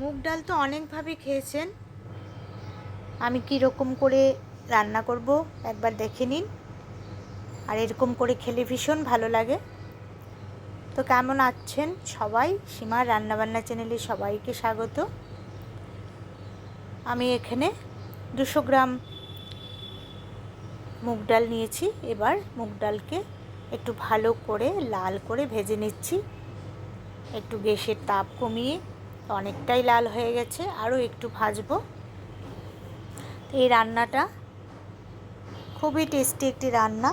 মুগ ডাল তো অনেকভাবে খেয়েছেন। আমি কি রকম করে রান্না করব একবার দেখে নিন। আর এরকম করে খেলে ভীষণ ভালো লাগে। তো কেমন আছেন সবাই? সীমার রান্নাবান্না চ্যানেলে সবাইকে স্বাগত। আমি এখানে দুশো গ্রাম মুগ ডাল নিয়েছি। এবার মুগ ডালকে একটু ভালো করে, লাল করে ভেজে নিচ্ছি। একটু গ্যাসের তাপ কমিয়ে অনেকটাই লাল হয়ে গেছে, আরও একটু ভাজবো। এই রান্নাটা খুবই টেস্টি একটি রান্না।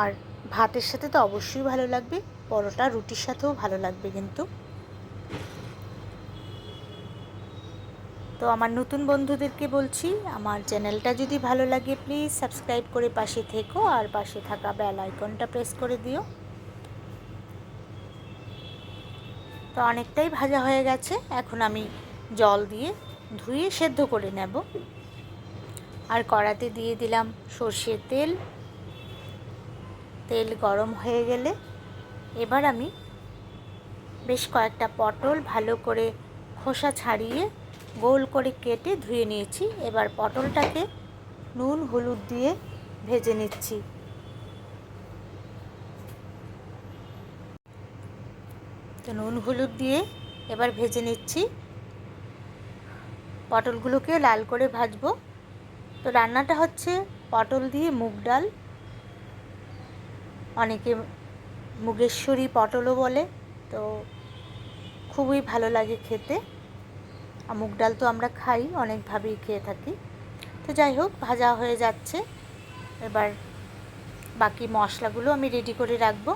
আর ভাতের সাথে তো অবশ্যই ভালো লাগবে, পরোটা, রুটির সাথেও ভালো লাগবে কিন্তু। তো আমার নতুন বন্ধুদেরকে বলছি, আমার চ্যানেলটা যদি ভালো লাগে প্লিজ সাবস্ক্রাইব করে পাশে থেকো, আর পাশে থাকা বেল আইকনটা প্রেস করে দিও। তো অনেকটাই ভাজা হয়ে গেছে। এখন আমি জল দিয়ে ধুয়ে সেদ্ধ করে নেব। আর কড়াতে দিয়ে দিলাম সর্ষের তেল। তেল গরম হয়ে গেলে এবার আমি বেশ কয়েকটা পটল ভালো করে খোসা ছাড়িয়ে গোল করে কেটে ধুয়ে নিয়েছি। এবার পটলটাকে নুন, হলুদ দিয়ে ভেজে নিচ্ছি। তো নুন, হলুদ দিয়ে এবার ভেজে নিচ্ছি। পটলগুলোকে লাল করে ভাজবো। তো রান্নাটা হচ্ছে পটল দিয়ে মুগ ডাল। অনেকে মুগেশ্বরী পটলও বলে, তো খুবই ভালো লাগে খেতে। আর মুগ ডাল তো আমরা খাই, অনেকভাবেই খেয়ে থাকি। তো যাই হোক, ভাজা হয়ে যাচ্ছে। এবার বাকি মশলাগুলো আমি রেডি করে রাখব।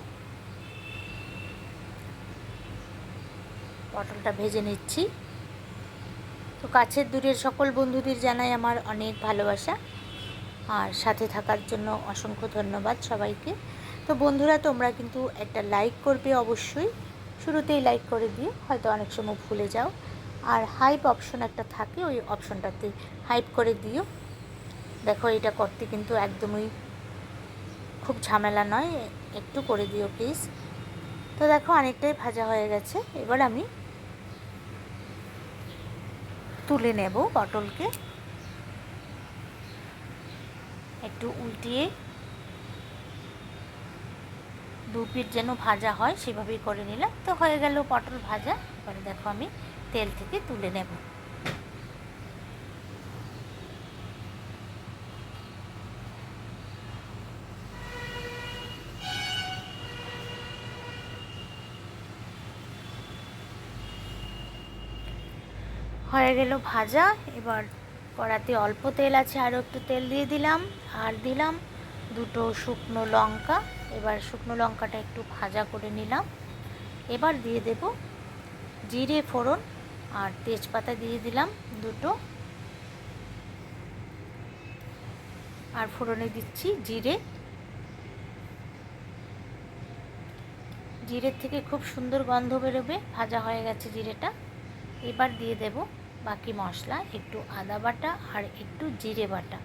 পটলটা ভেজে নিচ্ছি। তো কাছের দূরের সকল বন্ধুদের জানাই আমার অনেক ভালোবাসা। আর সাথে থাকার জন্য অসংখ্য ধন্যবাদ সবাইকে। তো বন্ধুরা, তোমরা কিন্তু একটা লাইক করবে অবশ্যই। শুরুতেই লাইক করে দিও হয়তো অনেক সময় ভুলে যাও। আর হাইপ অপশন একটা থাকে, ওই অপশনটাতে হাইপ করে দিও। দেখো, এটা করতে কিন্তু একদমই খুব ঝামেলা নয়। একটু করে দিও প্লিজ তো দেখো, অনেকটাই ভাজা হয়ে গেছে। এবার আমি তুলে নেব পটলকে। একটু উল্টিয়ে দু পিট যেন ভাজা হয়, সেভাবেই করে নিলাম। তো হয়ে গেল পটল ভাজা। এবারে দেখো আমি তেল থেকে তুলে নেব। হয়ে গেল ভাজা, এবার কড়াতে অল্প তেল আছে আরও একটু তেল দিয়ে দিলাম, আর দিলাম দুটো শুকনো লঙ্কা, এবার শুকনো লঙ্কাটা একটু ভাজা করে নিলাম। এবার দিয়ে দেব জিরে ফোড়ন, আর তেজপাতা দিয়ে দিলাম দুটো। আর ফোড়নে দিচ্ছি জিরে। জিরের থেকে খুব সুন্দর গন্ধ বেরোবে, ভাজা হয়ে গেছে জিরেটা। এবার দিয়ে দেব বাকি মশলা, একটু আদা বাটা আর একটু জিরে বাটা।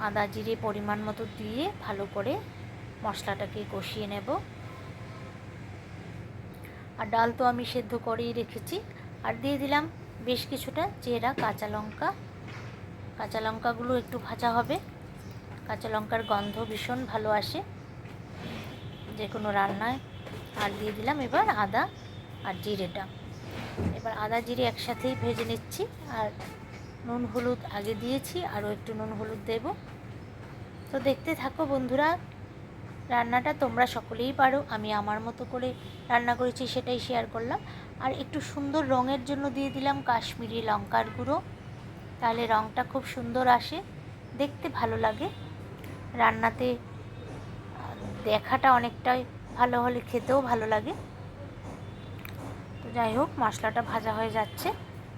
আদা জিরে পরিমাণ মতো দিয়ে ভালো করে মশলাটাকে কষিয়ে নেব। আর ডাল তো আমি সেদ্ধ করেই রেখেছি। আর দিয়ে দিলাম বেশ কিছুটা চেরা, কাঁচা লঙ্কা। কাঁচা লঙ্কাগুলো একটু ভাজা হবে। কাঁচা লঙ্কার গন্ধ ভীষণ ভালো আসে যে কোনো রান্নায়। আর দিয়ে দিলাম এবার আদা আর জিরেটা। এবার আদা জিরে একসাথেই ভেজে নিচ্ছি, আর নুন হলুদ আগে দিয়েছি, আরও একটু নুন হলুদ দেব। তো দেখতে থাকো বন্ধুরা, রান্নাটা তোমরা সকলেই পারো, আমি আমার মতো করে রান্না করেছি সেটাই শেয়ার করলাম। আর একটু সুন্দর রঙের জন্য দিয়ে দিলাম কাশ্মীরি লঙ্কার গুঁড়ো, তাহলে রঙটা খুব সুন্দর আসে, দেখতে ভালো লাগে। রান্নাতে দেখাটা অনেকটাই ভালো হলে খেতেও ভালো লাগে। যাই হোক, মশলাটা ভাজা হয়ে যাচ্ছে।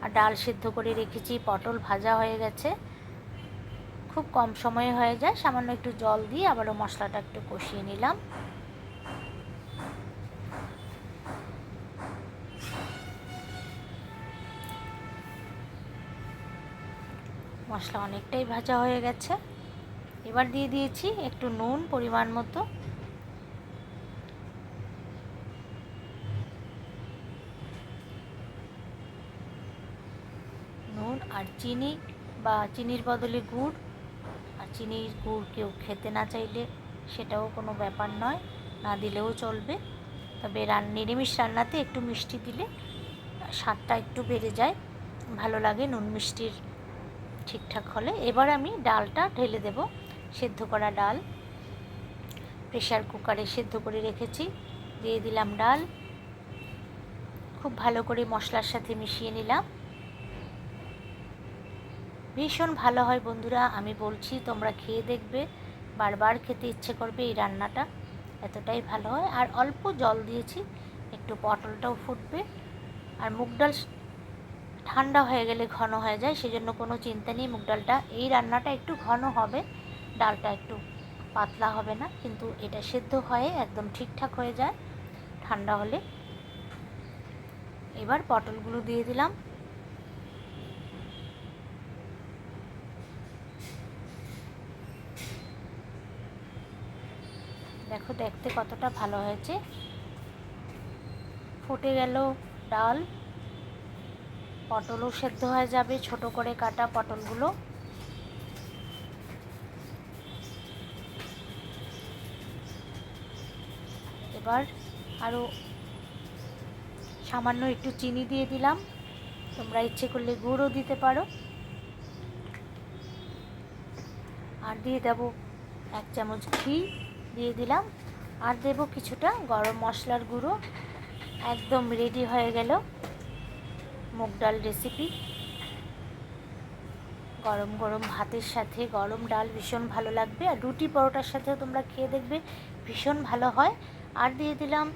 আর ডাল সিদ্ধ করে রেখেছি, পটল ভাজা হয়ে গেছে। খুব কম সময়ে হয়ে যায়, সামান্য একটু জল দিয়ে আবারও মশলাটা একটু কষিয়ে নিলাম। মশলা অনেকটাই ভাজা হয়ে গেছে। এবার দিয়ে দিয়েছি একটু নুন পরিমাণ মতো। আর চিনি বা চিনির বদলে গুড়। আর চিনির গুড় কেউ খেতে না চাইলে সেটাও কোনো ব্যাপার নয়, না দিলেও চলবে। তবে রান, নিরামিষ রান্নাতে একটু মিষ্টি দিলে স্বাদটা একটু বেড়ে যায়, ভালো লাগে, নুন মিষ্টির ঠিকঠাক হলে। এবার আমি ডালটা ঢেলে দেব, সেদ্ধ করা ডাল। প্রেশার কুকারে সেদ্ধ করে রেখেছি, দিয়ে দিলাম ডাল। খুব ভালো করে মশলার সাথে মিশিয়ে নিলাম। ভীষণ ভালো হয় বন্ধুরা, আমি বলছি তোমরা খেয়ে দেখবে, বারবার খেতে ইচ্ছে করবে এই রান্নাটা, এতটাই ভালো হয়। আর অল্প জল দিয়েছি, একটু পটলটাও ফুটবে, আর মুগ ডাল ঠান্ডা হয়ে গেলে ঘন হয়ে যায়, সেজন্য কোনো চিন্তা নেই, মুগ ডালটা, এই রান্নাটা একটু ঘন হবে, ডালটা একটু পাতলা হবে না, কিন্তু এটা সেদ্ধ হয়ে একদম ঠিকঠাক হয়ে যায়, ঠান্ডা হলে। এবার পটলগুলো দিয়ে দিলাম। দেখো দেখতে কতটা ভালো হয়েছে। ফুটে গেল ডাল। পটলও সেদ্ধ হয়ে যাবে, ছোট করে কাটা পটলগুলো। এবার আরও সামান্য একটু চিনি দিয়ে দিলাম। তোমরা ইচ্ছে করলে গুঁড়ও দিতে পারো। আর দিয়ে দেব এক চামচ ঘি। দিয়ে দিলাম। আর দেব কিছুটা গরম মশলার গুঁড়ো। একদম রেডি হয়ে গেল মুগ ডাল রেসিপি গরম গরম ভাতের সাথে গরম ডাল ভীষণ ভালো লাগবে। আর রুটি পরোটার সাথেও তোমরা খেয়ে দেখবে ভীষণ ভালো হয়। আর দিয়ে দিলাম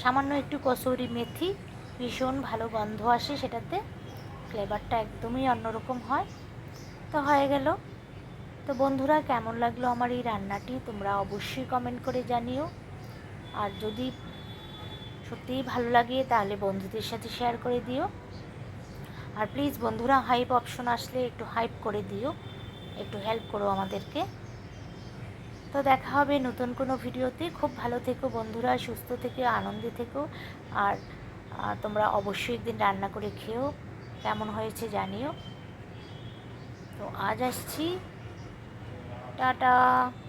সামান্য একটু কসুরি মেথি। ভীষণ ভালো গন্ধ আসে সেটাতে। ফ্লেভারটা একদমই অন্যরকম হয়। তো হয়ে গেল। তো বন্ধুরা, কেমন লাগল আমার এই রান্নাটি? তোমরা অবশ্যই কমেন্ট করে জানিও। আর যদি সত্যিই ভালো লাগে, তাহলে বন্ধুদের সাথে শেয়ার করে দিও। আর প্লিজ বন্ধুরা হাইপ অপশন আসলে একটু হাইপ করে দিও। একটু হেল্প করো আমাদেরকে। তো দেখা হবে নতুন কোনো ভিডিওতে। খুব ভালো থেকো বন্ধুরা, সুস্থ থেকে, আনন্দে থেকো। আর তোমরা অবশ্যই একদিন রান্না করে খেও। কেমন হয়েছে জানিও। তো আজ আসছি। 豆豆